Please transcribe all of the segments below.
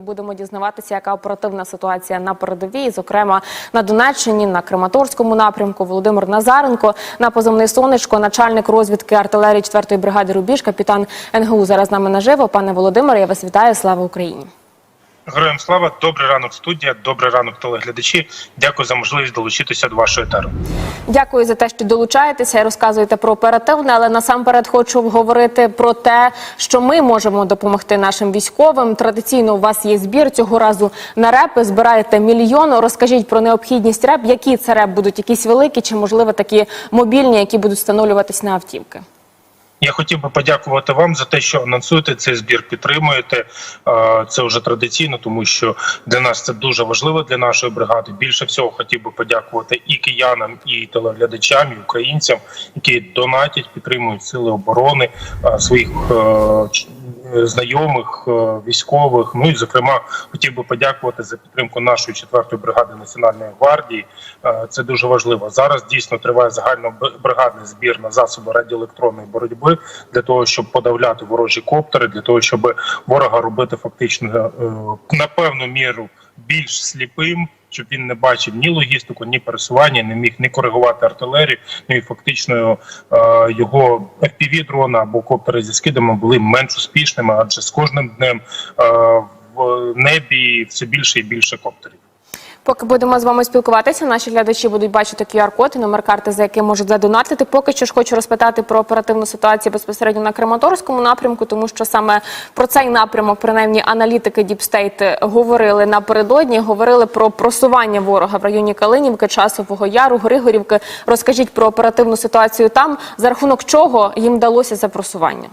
Будемо дізнаватися, яка оперативна ситуація на передовій, зокрема на Донеччині, на Краматорському напрямку. Володимир Назаренко на позивний сонечко, начальник розвідки артилерії 4-ї бригади Рубіж, капітан НГУ. Зараз з нами наживо. Пане Володимире, я вас вітаю. Слава Україні! Героям слава, добрий ранок, студія, добрий ранок, телеглядачі. Дякую за можливість долучитися до вашої етеру. Дякую за те, що долучаєтеся і розказуєте про оперативне, але насамперед хочу обговорити про те, що ми можемо допомогти нашим військовим. Традиційно у вас є збір цього разу на репи. Збираєте мільйон. Розкажіть про необхідність реп. Які це реп будуть? Якісь великі чи можливо такі мобільні, які будуть встановлюватись на автівки? Я хотів би подякувати вам за те, що анонсуєте цей збір, підтримуєте. Це вже традиційно, тому що для нас це дуже важливо для нашої бригади. Більше всього хотів би подякувати і киянам, і телеглядачам, і українцям, які донатять, підтримують сили оборони своїх знайомих, е, військових. Ну і зокрема, хотів би подякувати за підтримку нашої четвертої бригади національної гвардії. Е, Це дуже важливо. Зараз дійсно триває загальнобригадний збір на засоби радіоелектронної боротьби для того, щоб подавляти ворожі коптери, для того, щоб ворога робити фактично е, на певну міру більш сліпим. Щоб він не бачив ні логістику, ні пересування, не міг не коригувати артилерію. Ну і фактично е, його fpv дрона або коптери зі скидами були менш успішними, адже з кожним днем е, в небі все більше і більше коптерів. Поки будемо з вами спілкуватися, наші глядачі будуть бачити QR-код і номер карти, за яким можуть задонатити. Поки що ж хочу розпитати про оперативну ситуацію безпосередньо на Краматорському напрямку, тому що саме про цей напрямок, принаймні, аналітики State говорили напередодні. Говорили про просування ворога в районі Калинівки, Часового Яру, Григорівки. Розкажіть про оперативну ситуацію там, за рахунок чого їм вдалося це просування.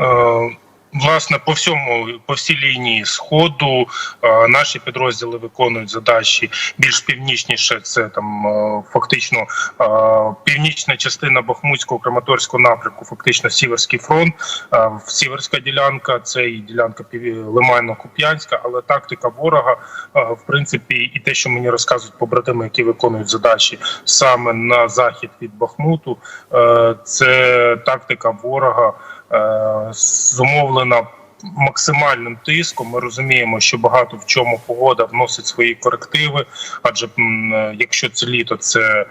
Е, Власне, по всьому по всій лінії сходу е, наші підрозділи виконують задачі більш північніше. Це там е, фактично е, північна частина Бахмутського Краматорського напрямку, фактично Сіверський фронт, Сіверська ділянка, це і ділянка Лимайно-Куп'янська, але тактика ворога, в принципі, і те, що мені розказують побратими, які виконують задачі саме на захід від Бахмуту, це тактика ворога зумовлена максимальним тиском. Ми розуміємо, що багато в чому погода вносить свої корективи, адже якщо це літо, це е,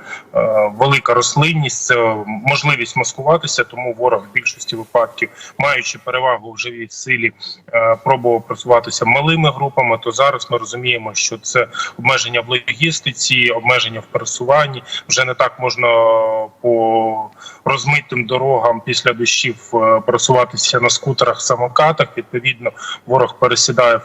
велика рослинність, це можливість маскуватися. Тому ворог в більшості випадків, маючи перевагу в живій силі, е, пробував просуватися малими групами. То зараз ми розуміємо, що це обмеження в логістиці, обмеження в пересуванні. Вже не так можна по розмитим дорогам після дощів е, пересуватися на скутерах, самокатах. Відповідно, ворог пересідає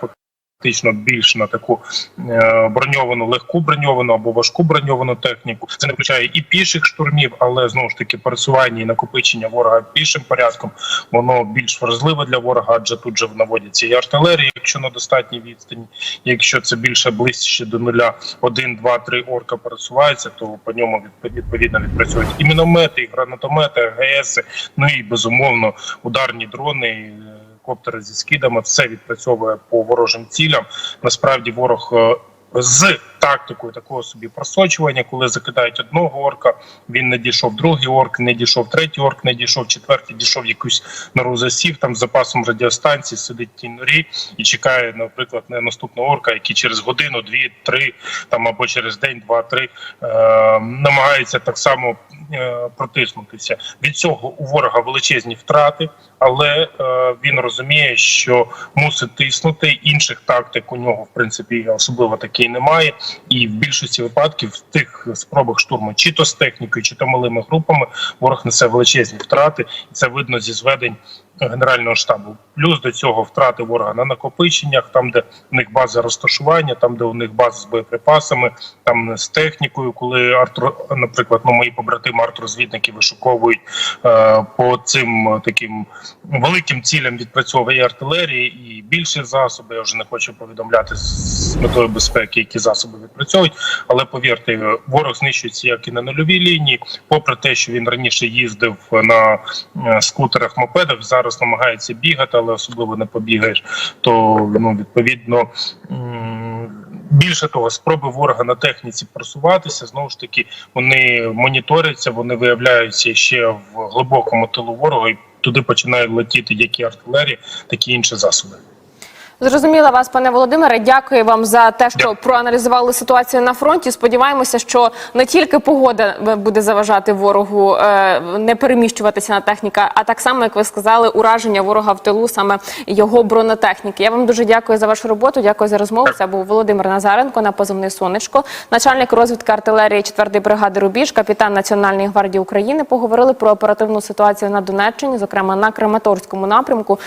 фактично більш на таку е, броньовану, легку броньовану або важку броньовану техніку. Це не включає і піших штурмів, але знову ж таки пересування і накопичення ворога пішим порядком воно більш вразливе для ворога, адже тут же наводяться і артилерія, якщо на достатній відстані. Якщо це більше ближче до нуля, один, два, три орка пересуваються, то по ньому відповідно відпрацюють і міномети, і гранатомети, АГС, ну і безумовно ударні дрони. І, е, Коптери зі скидами все відпрацьовує по ворожим цілям. Насправді ворог е, з тактикою такого собі просочування, коли закидають одного орка, він не дійшов другий орк, не дійшов третій орк, не дійшов четвертий, дійшов якусь нору засів там з запасом радіостанції, сидить в тій норі і чекає, наприклад, на наступного орка, який через годину, дві, три там або через день, два, три е, намагається так само е, протиснутися. Від цього у ворога величезні втрати, але е, він розуміє, що мусить тиснути. Інших тактик у нього в принципі особливо таки немає. І в більшості випадків в тих спробах штурму, чи то з технікою, чи то малими групами, ворог несе величезні втрати, і це видно зі зведень генерального штабу. Плюс до цього втрати ворога на накопиченнях, там, де у них база розташування, там де у них база з боєприпасами, там з технікою, коли артро, наприклад, ну мої побратими артрозвідники вишуковують е, по цим е, таким великим цілям відпрацьовує артилерії і більше засоби. Я вже не хочу повідомляти з метою безпеки, які засоби відпрацьовують. Але повірте, ворог знищується як і на нульовій лінії, попри те, що він раніше їздив на е, скутерах, мопедах, зараз намагається бігати, але особливо не побігаєш. То ну відповідно. Більше того, спроби ворога на техніці просуватися знову ж таки вони моніторяться, вони виявляються ще в глибокому тилу ворога, і туди починають летіти як і артилерія, так інші засоби. Зрозуміла вас, пане Володимире. Дякую вам за те, що проаналізували ситуацію на фронті. Сподіваємося, що не тільки погода буде заважати ворогу е, не переміщуватися на техніка, а так само, як ви сказали, ураження ворога в тилу, саме його бронетехніки. Я вам дуже дякую за вашу роботу. Дякую за розмову. Це був Володимир Назаренко на позивний сонечко, начальник розвідки артилерії 4-ї бригади Рубіж, капітан Національної гвардії України. Поговорили про оперативну ситуацію на Донеччині, зокрема на Краматорському напрямку.